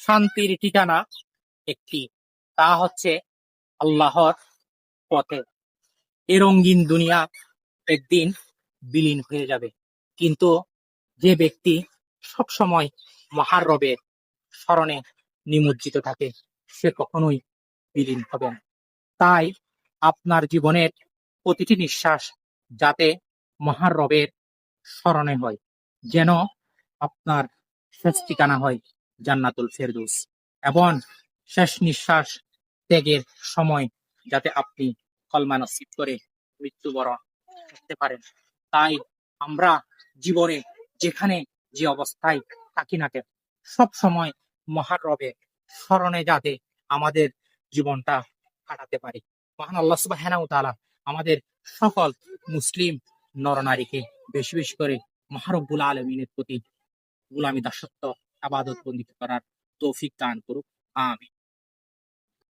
শান্তির ঠিকানা একটি। তা হচ্ছে আল্লাহর পথে। এ রঙিন দুনিয়া একদিন বিলীন হয়ে যাবে। কিন্তু যে ব্যক্তি সবসময় মহার রবের স্মরণে নিমজ্জিত থাকে, সে কখনোই বিলীন হবে না। তাই আপনার জীবনের প্রতিটি নিঃশ্বাস যাতে মহার রবের স্মরণে হয়, যেন আপনার শেষ ঠিকানা হয়। জান্নাতুল ফেরদৌস। এবং শেষ নিঃশ্বাস ত্যাগের সময় যাতে আপনি কলমা নসিব করে মৃত্যুবরণ করতে পারেন। তাই আমরা জীবনে যেখানে যে অবস্থায় থাকি না কেন, সব সময় মহান রবের স্মরণে যাতে আমাদের জীবনটা কাটাতে পারি। মহান আল্লাহ সুবহানাহু ওয়া তাআলা আমাদের সকল মুসলিম নরনারীকে বেশি বেশি করে মহারব্বুল আলমিনের প্রতি গুলামি দাসত্ব আবাদত বন্দিত করার তৌফিক দান করুক। আমিন।